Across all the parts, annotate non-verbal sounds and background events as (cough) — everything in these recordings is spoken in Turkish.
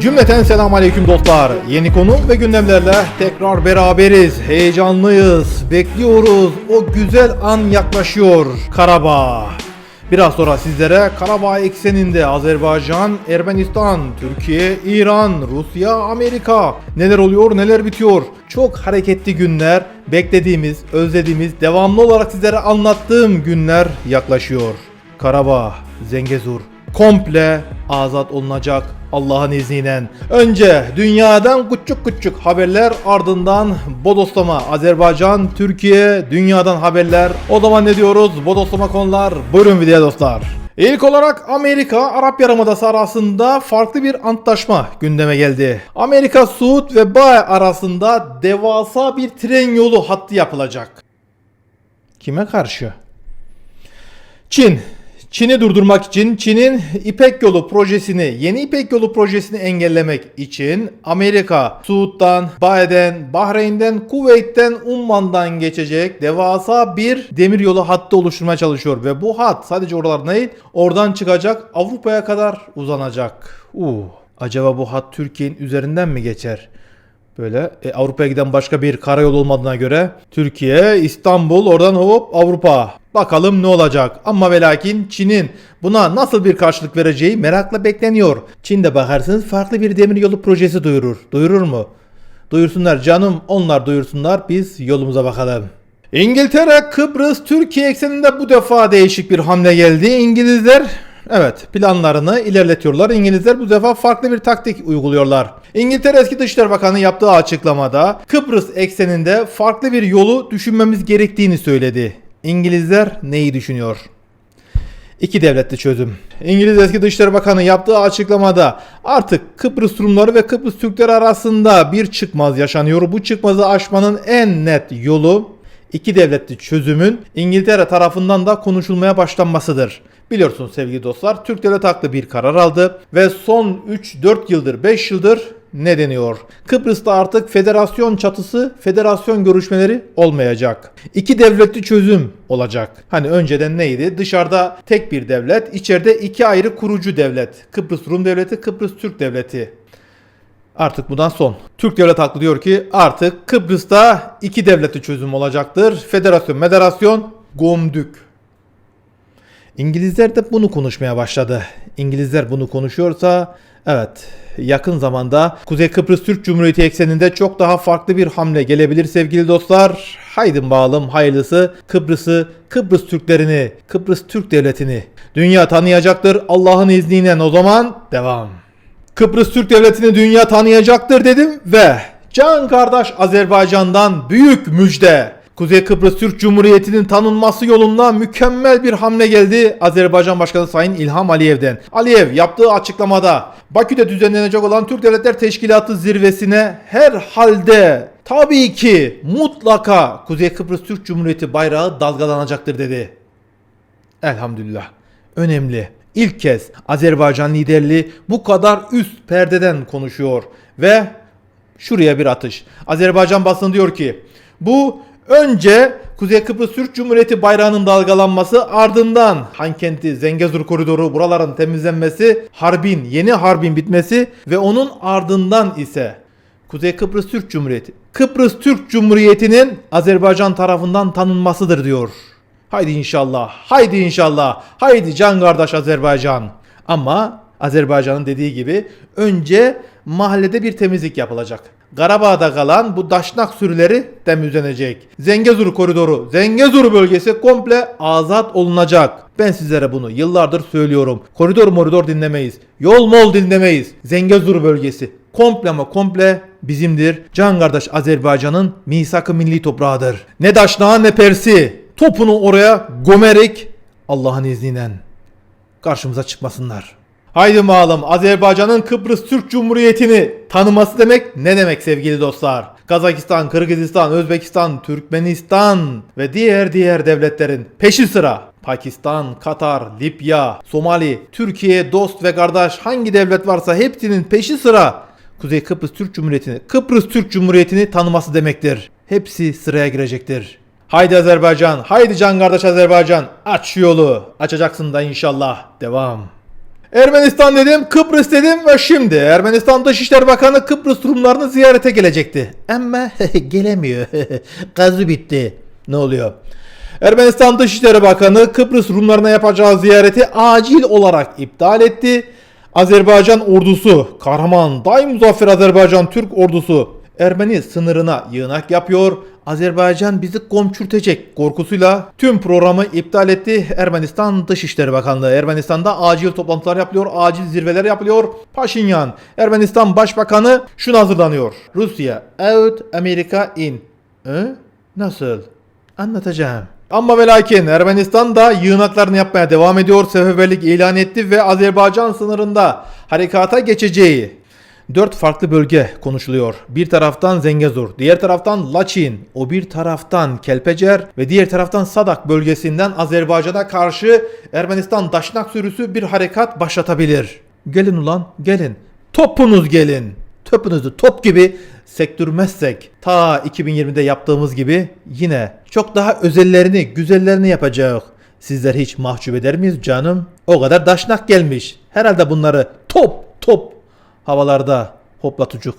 Cümleten selam aleyküm dostlar. Yeni konu ve gündemlerle tekrar beraberiz. Heyecanlıyız. Bekliyoruz. O güzel an yaklaşıyor. Karabağ. Biraz sonra sizlere Karabağ ekseninde Azerbaycan, Ermenistan, Türkiye, İran, Rusya, Amerika neler oluyor neler bitiyor. Çok hareketli günler, beklediğimiz, özlediğimiz, devamlı olarak sizlere anlattığım günler yaklaşıyor. Karabağ, Zengezur komple azat olunacak Allah'ın izniyle. Önce dünyadan küçük küçük haberler ardından Bodoslama, Azerbaycan, Türkiye, dünyadan haberler. O zaman ne diyoruz? Bodoslama konular. Buyurun videoya dostlar. İlk olarak Amerika Arap Yarımadası arasında farklı bir antlaşma gündeme geldi. Amerika Suud ve Bağ arasında devasa bir tren yolu hattı yapılacak. Kime karşı? Çin. Çin'i durdurmak için Çin'in İpek Yolu projesini, yeni İpek Yolu projesini engellemek için Amerika, Suud'dan, Bae'den, Bahreyn'den, Kuveyt'ten, Umman'dan geçecek devasa bir demiryolu hattı oluşturmaya çalışıyor ve bu hat sadece oralar değil, oradan çıkacak Avrupa'ya kadar uzanacak. Uh, acaba bu hat Türkiye'nin üzerinden mi geçer? Böyle e, Avrupa'ya giden başka bir karayol olmadığına göre Türkiye, İstanbul, oradan hop Avrupa. Bakalım ne olacak. Ama ve lakin Çin'in buna nasıl bir karşılık vereceği merakla bekleniyor. Çin de bakarsınız farklı bir demiryolu projesi duyurur. Duyurur mu? Duyursunlar canım onlar duyursunlar biz yolumuza bakalım. İngiltere, Kıbrıs, Türkiye ekseninde bu defa değişik bir hamle geldi. İngilizler Evet planlarını ilerletiyorlar. İngilizler bu defa farklı bir taktik uyguluyorlar. İngiltere eski Dışişleri Bakanı yaptığı açıklamada Kıbrıs ekseninde farklı bir yolu düşünmemiz gerektiğini söyledi. İngilizler neyi düşünüyor? İki devletli çözüm. İngiliz eski Dışişleri Bakanı yaptığı açıklamada artık Kıbrıs Rumları ve Kıbrıs Türkleri arasında bir çıkmaz yaşanıyor. Bu çıkmazı aşmanın en net yolu iki devletli çözümün İngiltere tarafından da konuşulmaya başlanmasıdır. Biliyorsunuz sevgili dostlar Türk devlet haklı bir karar aldı ve son 3-4 yıldır 5 yıldır ne deniyor? Kıbrıs'ta artık federasyon çatısı, federasyon görüşmeleri olmayacak. İki devletli çözüm olacak. Hani önceden neydi? Dışarıda tek bir devlet, içeride iki ayrı kurucu devlet. Kıbrıs Rum Devleti, Kıbrıs Türk Devleti. Artık bundan son. Türk devlet haklı diyor ki artık Kıbrıs'ta iki devletli çözüm olacaktır. Federasyon, federasyon, gomdük. İngilizler de bunu konuşmaya başladı. İngilizler bunu konuşuyorsa evet yakın zamanda Kuzey Kıbrıs Türk Cumhuriyeti ekseninde çok daha farklı bir hamle gelebilir sevgili dostlar. Haydi bağlım hayırlısı Kıbrıs'ı, Kıbrıs Türklerini, Kıbrıs Türk Devleti'ni dünya tanıyacaktır Allah'ın izniyle o zaman devam. Kıbrıs Türk Devleti'ni dünya tanıyacaktır dedim ve can kardeş Azerbaycan'dan büyük müjde. Kuzey Kıbrıs Türk Cumhuriyeti'nin tanınması yolunda mükemmel bir hamle geldi Azerbaycan Başkanı Sayın İlham Aliyev'den. Aliyev yaptığı açıklamada Bakü'de düzenlenecek olan Türk Devletler Teşkilatı zirvesine her halde tabii ki mutlaka Kuzey Kıbrıs Türk Cumhuriyeti bayrağı dalgalanacaktır dedi. Elhamdülillah. Önemli. İlk kez Azerbaycan liderliği bu kadar üst perdeden konuşuyor ve şuraya bir atış. Azerbaycan basını diyor ki bu önce Kuzey Kıbrıs Türk Cumhuriyeti bayrağının dalgalanması ardından Hankenti, Zengezur koridoru buraların temizlenmesi, harbin, yeni harbin bitmesi ve onun ardından ise Kuzey Kıbrıs Türk Cumhuriyeti. Kıbrıs Türk Cumhuriyeti'nin Azerbaycan tarafından tanınmasıdır diyor. Haydi inşallah, haydi inşallah, haydi can kardeş Azerbaycan. Ama Azerbaycan'ın dediği gibi önce mahallede bir temizlik yapılacak. Karabağ'da kalan bu daşnak sürüleri temizlenecek. Zengezur koridoru, Zengezur bölgesi komple azat olunacak. Ben sizlere bunu yıllardır söylüyorum. Koridor moridor dinlemeyiz. Yol mol dinlemeyiz. Zengezur bölgesi komple ama komple bizimdir. Can kardeş Azerbaycan'ın misak-ı milli toprağıdır. Ne daşnağı ne persi. Topunu oraya gömerek Allah'ın izniyle karşımıza çıkmasınlar. Haydi bakalım Azerbaycan'ın Kıbrıs Türk Cumhuriyeti'ni tanıması demek ne demek sevgili dostlar? Kazakistan, Kırgızistan, Özbekistan, Türkmenistan ve diğer diğer devletlerin peşi sıra Pakistan, Katar, Libya, Somali, Türkiye dost ve kardeş hangi devlet varsa hepsinin peşi sıra Kuzey Kıbrıs Türk Cumhuriyeti'ni, Kıbrıs Türk Cumhuriyeti'ni tanıması demektir. Hepsi sıraya girecektir. Haydi Azerbaycan, haydi can kardeş Azerbaycan, aç yolu. Açacaksın da inşallah. Devam. Ermenistan dedim, Kıbrıs dedim ve şimdi Ermenistan Dışişleri Bakanı Kıbrıs Rumlarını ziyarete gelecekti. Ama (laughs) gelemiyor. (laughs) Gazı bitti. Ne oluyor? Ermenistan Dışişleri Bakanı Kıbrıs Rumlarına yapacağı ziyareti acil olarak iptal etti. Azerbaycan ordusu, kahraman daim muzaffer Azerbaycan Türk ordusu Ermeni sınırına yığınak yapıyor. Azerbaycan bizi komçürtecek korkusuyla tüm programı iptal etti. Ermenistan Dışişleri Bakanlığı Ermenistan'da acil toplantılar yapılıyor, acil zirveler yapılıyor. Paşinyan, Ermenistan Başbakanı şunu hazırlanıyor. Rusya out, Amerika in. Hı? Nasıl? Anlatacağım. Ama ve lakin Ermenistan da yığınaklarını yapmaya devam ediyor. Seferberlik ilan etti ve Azerbaycan sınırında harekata geçeceği. Dört farklı bölge konuşuluyor. Bir taraftan Zengezur, diğer taraftan Laçin, o bir taraftan Kelpecer ve diğer taraftan Sadak bölgesinden Azerbaycan'a karşı Ermenistan Daşnak sürüsü bir harekat başlatabilir. Gelin ulan gelin. Topunuz gelin. Topunuzu top gibi sektürmezsek ta 2020'de yaptığımız gibi yine çok daha özellerini, güzellerini yapacağız. Sizler hiç mahcup eder miyiz canım? O kadar daşnak gelmiş. Herhalde bunları top top havalarda hoplatucuk.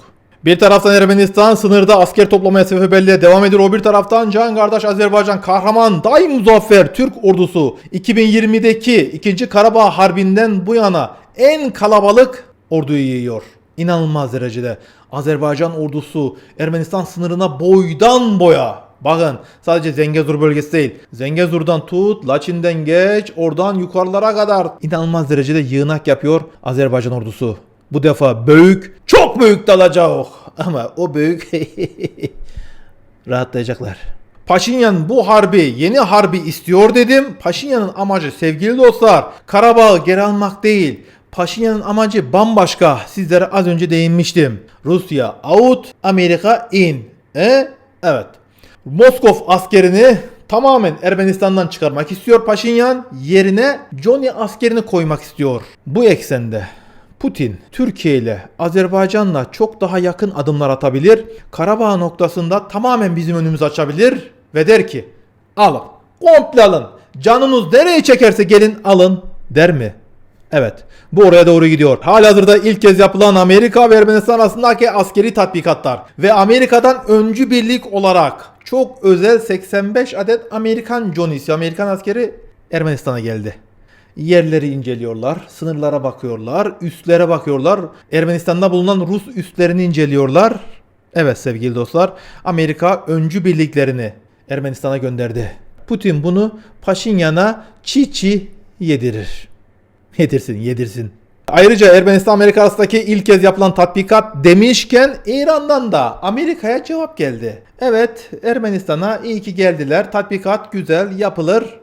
Bir taraftan Ermenistan sınırda asker toplamaya seferberliğe devam ediyor. O bir taraftan can kardeş Azerbaycan kahraman daim muzaffer Türk ordusu 2020'deki 2. Karabağ Harbi'nden bu yana en kalabalık orduyu yiyor. İnanılmaz derecede. Azerbaycan ordusu Ermenistan sınırına boydan boya Bakın sadece Zengezur bölgesi değil. Zengezur'dan tut, Laçin'den geç, oradan yukarılara kadar inanılmaz derecede yığınak yapıyor Azerbaycan ordusu. Bu defa büyük, çok büyük dalacak. Ama o büyük (laughs) rahatlayacaklar. Paşinyan bu harbi, yeni harbi istiyor dedim. Paşinyan'ın amacı sevgili dostlar, Karabağ'ı geri almak değil. Paşinyan'ın amacı bambaşka. Sizlere az önce değinmiştim. Rusya out, Amerika in. E? Evet. Moskov askerini tamamen Ermenistan'dan çıkarmak istiyor Paşinyan. Yerine Johnny askerini koymak istiyor. Bu eksende Putin Türkiye ile Azerbaycan'la çok daha yakın adımlar atabilir. Karabağ noktasında tamamen bizim önümüzü açabilir ve der ki alın komple alın canınız nereye çekerse gelin alın der mi? Evet bu oraya doğru gidiyor. Halihazırda ilk kez yapılan Amerika ve Ermenistan arasındaki askeri tatbikatlar ve Amerika'dan öncü birlik olarak çok özel 85 adet Amerikan Johnny'si Amerikan askeri Ermenistan'a geldi yerleri inceliyorlar, sınırlara bakıyorlar, üstlere bakıyorlar. Ermenistan'da bulunan Rus üslerini inceliyorlar. Evet sevgili dostlar, Amerika öncü birliklerini Ermenistan'a gönderdi. Putin bunu Paşinyan'a çiğ çiğ yedirir. Yedirsin, yedirsin. Ayrıca Ermenistan Amerika arasındaki ilk kez yapılan tatbikat demişken İran'dan da Amerika'ya cevap geldi. Evet Ermenistan'a iyi ki geldiler. Tatbikat güzel yapılır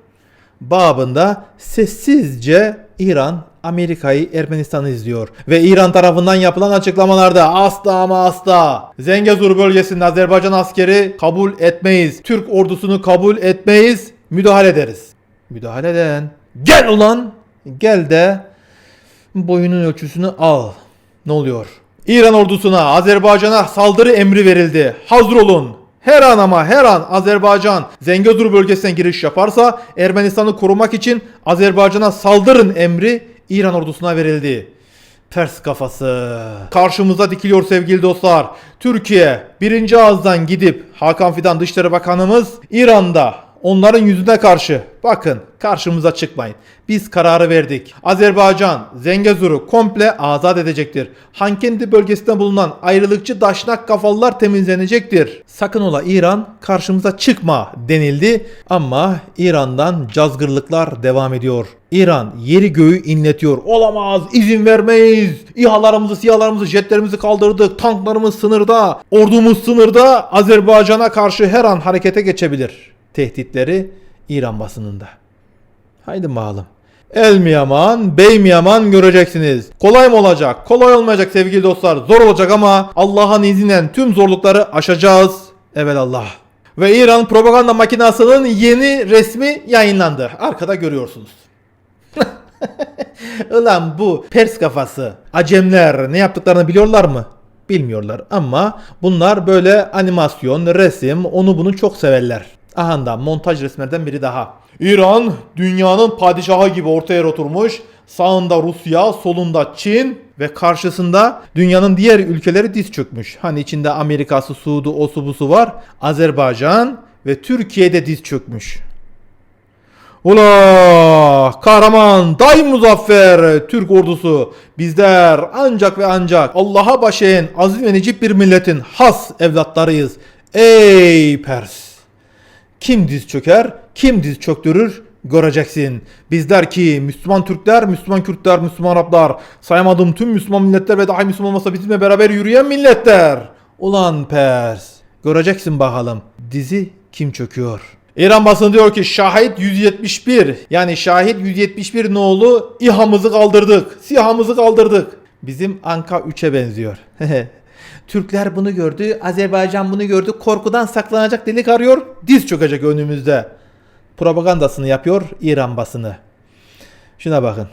babında sessizce İran Amerika'yı Ermenistan'ı izliyor. Ve İran tarafından yapılan açıklamalarda asla ama asla Zengezur bölgesinde Azerbaycan askeri kabul etmeyiz. Türk ordusunu kabul etmeyiz. Müdahale ederiz. Müdahale eden. Gel ulan. Gel de boyunun ölçüsünü al. Ne oluyor? İran ordusuna Azerbaycan'a saldırı emri verildi. Hazır olun. Her an ama her an Azerbaycan Zengezur bölgesine giriş yaparsa Ermenistan'ı korumak için Azerbaycan'a saldırın emri İran ordusuna verildi. Ters kafası. Karşımıza dikiliyor sevgili dostlar. Türkiye birinci ağızdan gidip Hakan Fidan Dışişleri Bakanımız İran'da onların yüzüne karşı bakın karşımıza çıkmayın. Biz kararı verdik. Azerbaycan Zengezur'u komple azat edecektir. Hankendi bölgesinde bulunan ayrılıkçı daşnak kafalılar temizlenecektir. Sakın ola İran karşımıza çıkma denildi ama İran'dan cazgırlıklar devam ediyor. İran yeri göğü inletiyor. Olamaz, izin vermeyiz. İHA'larımızı, SİHA'larımızı, jetlerimizi kaldırdık. Tanklarımız sınırda, ordumuz sınırda. Azerbaycan'a karşı her an harekete geçebilir. Tehditleri İran basınında. Haydi bakalım. El mi yaman, bey mi yaman göreceksiniz. Kolay mı olacak? Kolay olmayacak sevgili dostlar. Zor olacak ama Allah'ın izniyle tüm zorlukları aşacağız. Evelallah. Ve İran propaganda makinasının yeni resmi yayınlandı. Arkada görüyorsunuz. (laughs) Ulan bu Pers kafası. Acemler ne yaptıklarını biliyorlar mı? Bilmiyorlar ama bunlar böyle animasyon, resim, onu bunu çok severler. Aha da montaj resimlerden biri daha. İran dünyanın padişahı gibi ortaya oturmuş. Sağında Rusya, solunda Çin ve karşısında dünyanın diğer ülkeleri diz çökmüş. Hani içinde Amerika'sı, Suud'u, osu busu var. Azerbaycan ve Türkiye'de diz çökmüş. Ula kahraman daim muzaffer Türk ordusu bizler ancak ve ancak Allah'a baş eğen aziz ve necip bir milletin has evlatlarıyız. Ey Pers! Kim diz çöker, kim diz çöktürür göreceksin. Bizler ki Müslüman Türkler, Müslüman Kürtler, Müslüman Araplar, saymadığım tüm Müslüman milletler ve dahi Müslüman olmasa bizimle beraber yürüyen milletler. Ulan Pers, göreceksin bakalım dizi kim çöküyor. İran basını diyor ki şahit 171 yani şahit 171 nolu İHA'mızı kaldırdık. SİHA'mızı kaldırdık. Bizim Anka 3'e benziyor. (laughs) Türkler bunu gördü, Azerbaycan bunu gördü. Korkudan saklanacak delik arıyor. Diz çökecek önümüzde. Propagandasını yapıyor İran basını. Şuna bakın.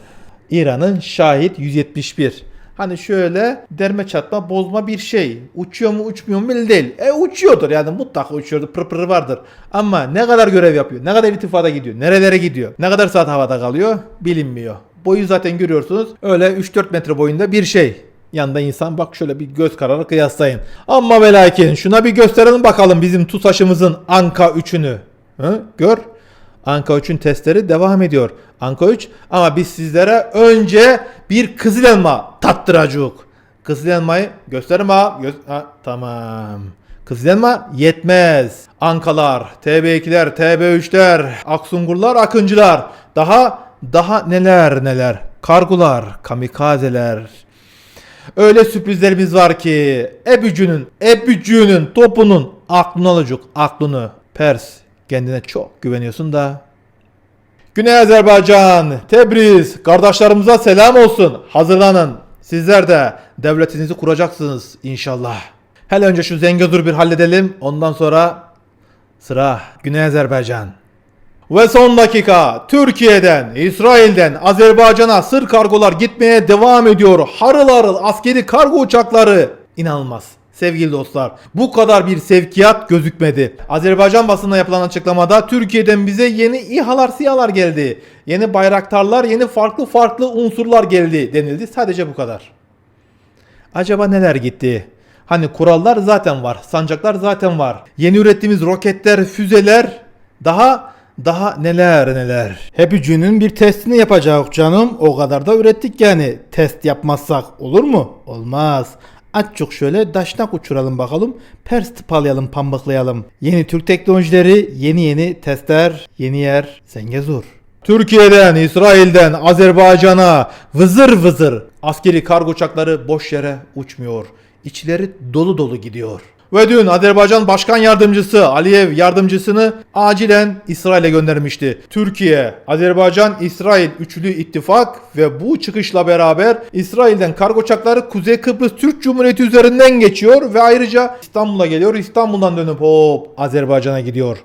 İran'ın şahit 171. Hani şöyle derme çatma bozma bir şey. Uçuyor mu uçmuyor mu belli değil. E uçuyordur yani mutlaka uçuyordur pır pırı vardır. Ama ne kadar görev yapıyor, ne kadar irtifada gidiyor, nerelere gidiyor, ne kadar saat havada kalıyor bilinmiyor. Boyu zaten görüyorsunuz öyle 3-4 metre boyunda bir şey. Yanında insan bak şöyle bir göz kararı kıyaslayın. Ama ve lakin şuna bir gösterelim bakalım bizim TUSAŞ'ımızın Anka 3'ünü. Hı? Gör. Anka 3'ün testleri devam ediyor. Anka 3 ama biz sizlere önce bir kızıl elma tattıracağız. Kızıl elmayı gösterim ha. Gö- ha tamam. Kızıl elma yetmez. Ankalar, TB2'ler, TB3'ler, Aksungurlar, Akıncılar. Daha daha neler neler. Kargular, kamikazeler. Öyle sürprizlerimiz var ki Ebücü'nün, Ebücü'nün topunun aklını alacak, aklını. Pers, kendine çok güveniyorsun da. Güney Azerbaycan, Tebriz, kardeşlerimize selam olsun. Hazırlanın. Sizler de devletinizi kuracaksınız inşallah. Hele önce şu Zengezur'u bir halledelim. Ondan sonra sıra Güney Azerbaycan. Ve son dakika Türkiye'den, İsrail'den Azerbaycan'a sır kargolar gitmeye devam ediyor. Harıl harıl askeri kargo uçakları. İnanılmaz. Sevgili dostlar bu kadar bir sevkiyat gözükmedi. Azerbaycan basında yapılan açıklamada Türkiye'den bize yeni İHA'lar SİHA'lar geldi. Yeni bayraktarlar, yeni farklı farklı unsurlar geldi denildi. Sadece bu kadar. Acaba neler gitti? Hani kurallar zaten var, sancaklar zaten var. Yeni ürettiğimiz roketler, füzeler daha daha neler neler. Hepicinin bir testini yapacak canım. O kadar da ürettik yani. Test yapmazsak olur mu? Olmaz. Aç çok şöyle daşnak uçuralım bakalım. Pers tıpalayalım, pambıklayalım. Yeni Türk teknolojileri, yeni yeni testler, yeni yer, Zengezur. Türkiye'den, İsrail'den, Azerbaycan'a vızır vızır askeri kargo uçakları boş yere uçmuyor. İçleri dolu dolu gidiyor. Ve dün Azerbaycan Başkan Yardımcısı Aliyev yardımcısını acilen İsrail'e göndermişti. Türkiye, Azerbaycan, İsrail üçlü ittifak ve bu çıkışla beraber İsrail'den kargo uçakları Kuzey Kıbrıs Türk Cumhuriyeti üzerinden geçiyor ve ayrıca İstanbul'a geliyor. İstanbul'dan dönüp hop Azerbaycan'a gidiyor.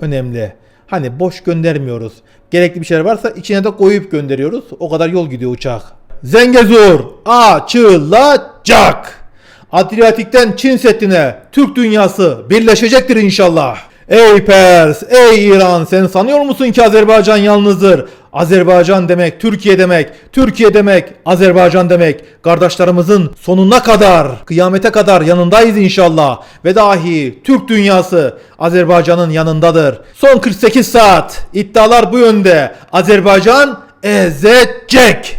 Önemli. Hani boş göndermiyoruz. Gerekli bir şeyler varsa içine de koyup gönderiyoruz. O kadar yol gidiyor uçak. Zengezur açılacak. Adriyatik'ten Çin Seddi'ne Türk dünyası birleşecektir inşallah. Ey Pers, ey İran sen sanıyor musun ki Azerbaycan yalnızdır? Azerbaycan demek Türkiye demek, Türkiye demek Azerbaycan demek. Kardeşlerimizin sonuna kadar, kıyamete kadar yanındayız inşallah. Ve dahi Türk dünyası Azerbaycan'ın yanındadır. Son 48 saat iddialar bu yönde. Azerbaycan ezecek.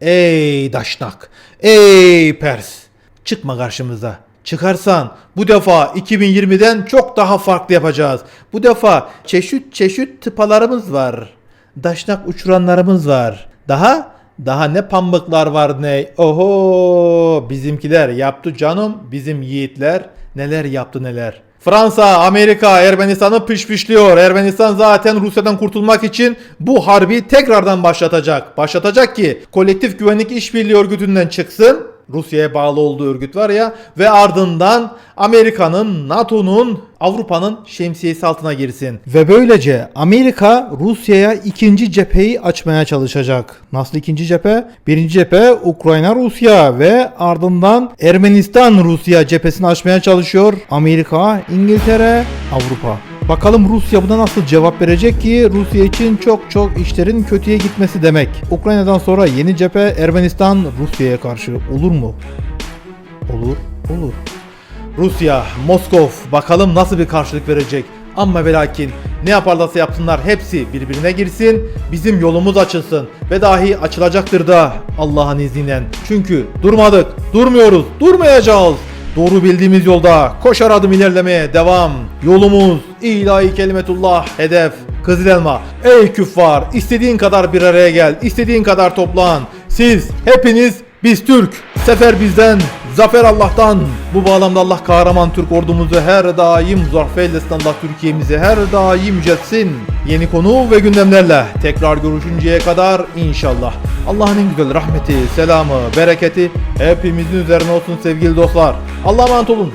Ey daşnak, ey Pers. Çıkma karşımıza. Çıkarsan bu defa 2020'den çok daha farklı yapacağız. Bu defa çeşit çeşit tıpalarımız var. Daşnak uçuranlarımız var. Daha daha ne pambıklar var ne. Oho bizimkiler yaptı canım bizim yiğitler neler yaptı neler. Fransa, Amerika, Ermenistan'ı pışpışlıyor. Ermenistan zaten Rusya'dan kurtulmak için bu harbi tekrardan başlatacak. Başlatacak ki kolektif güvenlik işbirliği örgütünden çıksın. Rusya'ya bağlı olduğu örgüt var ya ve ardından Amerika'nın, NATO'nun, Avrupa'nın şemsiyesi altına girsin. Ve böylece Amerika Rusya'ya ikinci cepheyi açmaya çalışacak. Nasıl ikinci cephe? Birinci cephe Ukrayna Rusya ve ardından Ermenistan Rusya cephesini açmaya çalışıyor. Amerika, İngiltere, Avrupa. Bakalım Rusya buna nasıl cevap verecek ki Rusya için çok çok işlerin kötüye gitmesi demek. Ukrayna'dan sonra yeni cephe Ermenistan Rusya'ya karşı olur mu? Olur, olur. Rusya, Moskov bakalım nasıl bir karşılık verecek. Ama ve ne yaparlarsa yapsınlar hepsi birbirine girsin, bizim yolumuz açılsın ve dahi açılacaktır da Allah'ın izniyle. Çünkü durmadık, durmuyoruz, durmayacağız. Doğru bildiğimiz yolda koşar adım ilerlemeye devam. Yolumuz ilahi kelimetullah hedef. Kızıl elma. Ey küffar istediğin kadar bir araya gel. istediğin kadar toplan. Siz hepiniz biz Türk. Sefer bizden. Zafer Allah'tan. Bu bağlamda Allah kahraman Türk ordumuzu her daim eylesin Allah Türkiye'mizi her daim yüceltsin. Yeni konu ve gündemlerle tekrar görüşünceye kadar inşallah. Allah'ın en güzel rahmeti, selamı, bereketi hepimizin üzerine olsun sevgili dostlar. Allah'a emanet olun.